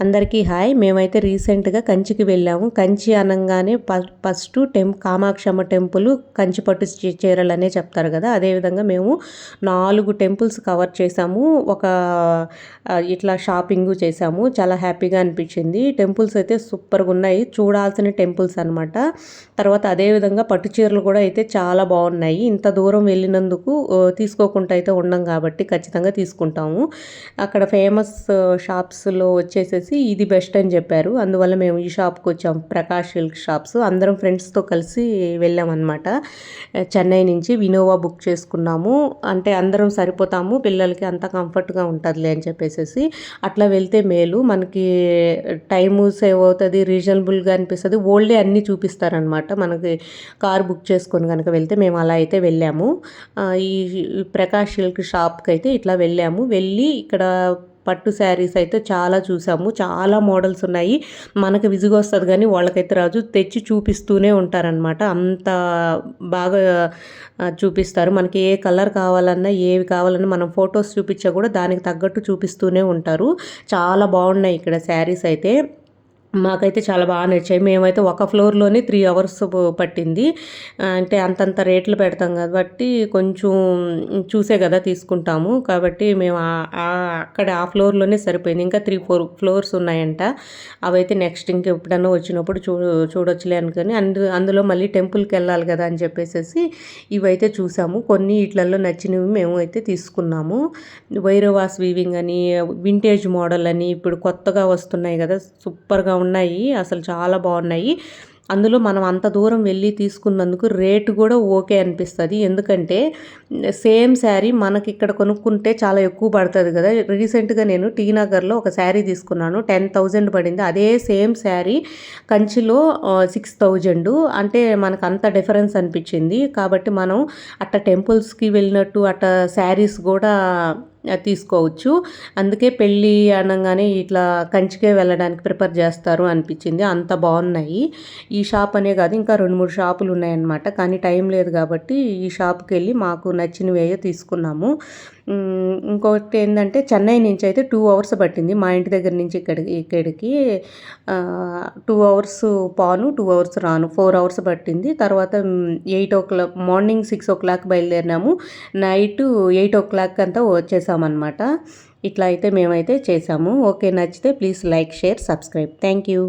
అందరికీ హాయ్. మేమైతే రీసెంట్గా కంచికి వెళ్ళాము. కంచి అనగానే ఫస్ట్ టెం కామాక్షమ్మ టెంపుల్ కంచి పట్టు చీరలు అనే చెప్తారు కదా. అదేవిధంగా మేము నాలుగు టెంపుల్స్ కవర్ చేసాము. ఒక ఇట్లా షాపింగ్ చేసాము. చాలా హ్యాపీగా అనిపించింది. టెంపుల్స్ అయితే సూపర్గా ఉన్నాయి. చూడాల్సిన టెంపుల్స్ అనమాట తర్వాత అదేవిధంగా పట్టు చీరలు కూడా అయితే చాలా బాగున్నాయి. ఇంత దూరం వెళ్ళినందుకు తీసుకోకుండా అయితే ఉండం కాబట్టి ఖచ్చితంగా తీసుకుంటాము. అక్కడ ఫేమస్ షాప్స్లో వచ్చేసేసి చూసి ఇది బెస్ట్ అని చెప్పారు. అందువల్ల మేము ఈ షాప్కి వచ్చాం. Prakash silk shops. అందరం ఫ్రెండ్స్తో కలిసి వెళ్ళామన్నమాట. చెన్నై నుంచి వినోవా బుక్ చేసుకున్నాము. అంటే అందరం సరిపోతాము. పిల్లలకి అంత కంఫర్ట్గా ఉంటుందిలే అని చెప్పేసి అట్లా వెళ్తే మేలు. మనకి టైము సేవ్ అవుతుంది రీజనబుల్గా అనిపిస్తుంది. ఓల్డే అన్నీ చూపిస్తారనమాట మనకి కార్ బుక్ చేసుకొని కనుక వెళ్తే మేము అలా అయితే వెళ్ళాము. ఈ ప్రకాష్ సిల్క్ షాప్కి అయితే ఇట్లా వెళ్ళాము. వెళ్ళి ఇక్కడ పట్టు శారీస్ అయితే చాలా చూసాము. చాలా మోడల్స్ ఉన్నాయి. మనకు విజిగా వస్తుంది కానీ వాళ్ళకైతే రాజు తెచ్చి చూపిస్తూనే ఉంటారనమాట అంత బాగా చూపిస్తారు. మనకి ఏ కలర్ కావాలన్నా ఏవి కావాలన్నా మనం ఫొటోస్ చూపించా కూడా దానికి తగ్గట్టు చూపిస్తూనే ఉంటారు. చాలా బాగున్నాయి ఇక్కడ శారీస్ అయితే. మాకైతే చాలా బాగా నచ్చాయి మేమైతే ఒక ఫ్లోర్లోనే త్రీ అవర్స్ పట్టింది. అంటే అంతంత రేట్లు పెడతాం కాబట్టి కొంచెం చూసే కదా తీసుకుంటాము. కాబట్టి మేము అక్కడ ఆ ఫ్లోర్లోనే సరిపోయింది. ఇంకా త్రీ ఫోర్ ఫ్లోర్స్ ఉన్నాయంట. అవైతే నెక్స్ట్ ఇంక ఎప్పుడన్నా వచ్చినప్పుడు చూ చూడొచ్చులే అనుకొని అందు అందులో మళ్ళీ టెంపుల్కి వెళ్ళాలి కదా అని చెప్పేసి ఇవైతే చూసాము. కొన్ని ఇట్లలో నచ్చినవి మేము అయితే తీసుకున్నాము. వైరవాస్ వీవింగ్ అని వింటేజ్ మోడల్ అని ఇప్పుడు కొత్తగా వస్తున్నాయి కదా సూపర్గా ఉన్నాయి అసలు చాలా బాగున్నాయి. అందులో మనం అంత దూరం వెళ్ళి తీసుకున్నందుకు రేటు కూడా ఓకే అనిపిస్తుంది. ఎందుకంటే సేమ్ శారీ మనకి ఇక్కడ కొనుక్కుంటే చాలా ఎక్కువ పడుతుంది కదా. రీసెంట్గా నేను టీ నగర్లో ఒక శారీ తీసుకున్నాను. టెన్ థౌజండ్ పడింది. అదే సేమ్ శారీ కంచిలో సిక్స్ థౌజండ్. అంటే మనకు అంత డిఫరెన్స్ అనిపించింది. కాబట్టి మనం అట్ట టెంపుల్స్కి వెళ్ళినట్టు అట్ట శారీస్ కూడా తీసుకోవచ్చు. అందుకే పెళ్ళి అనగానే ఇట్లా కంచికే వెళ్ళడానికి ప్రిపేర్ చేస్తారు అనిపించింది. అంత బాగున్నాయి. ఈ షాప్ అనే కాదు ఇంకా రెండు మూడు షాపులు ఉన్నాయన్నమాట. కానీ టైం లేదు కాబట్టి ఈ షాప్కి వెళ్ళి మాకు నచ్చినవి తీసుకున్నాము. ఇంకొకటి ఏంటంటే చెన్నై నుంచి అయితే టూ అవర్స్ పట్టింది. మా ఇంటి దగ్గర నుంచి ఇక్కడికి ఇక్కడికి టూ అవర్స్ పాను టూ అవర్స్ రాను ఫోర్ అవర్స్ పట్టింది. తర్వాత eight o'clock morning six o'clock బయలుదేరినాము. Night eight o'clock అంతా వచ్చేసామన్నమాట. ఇట్లా అయితే మేమైతే చేసాము. ఓకే నచ్చితే please like share subscribe. Thank you.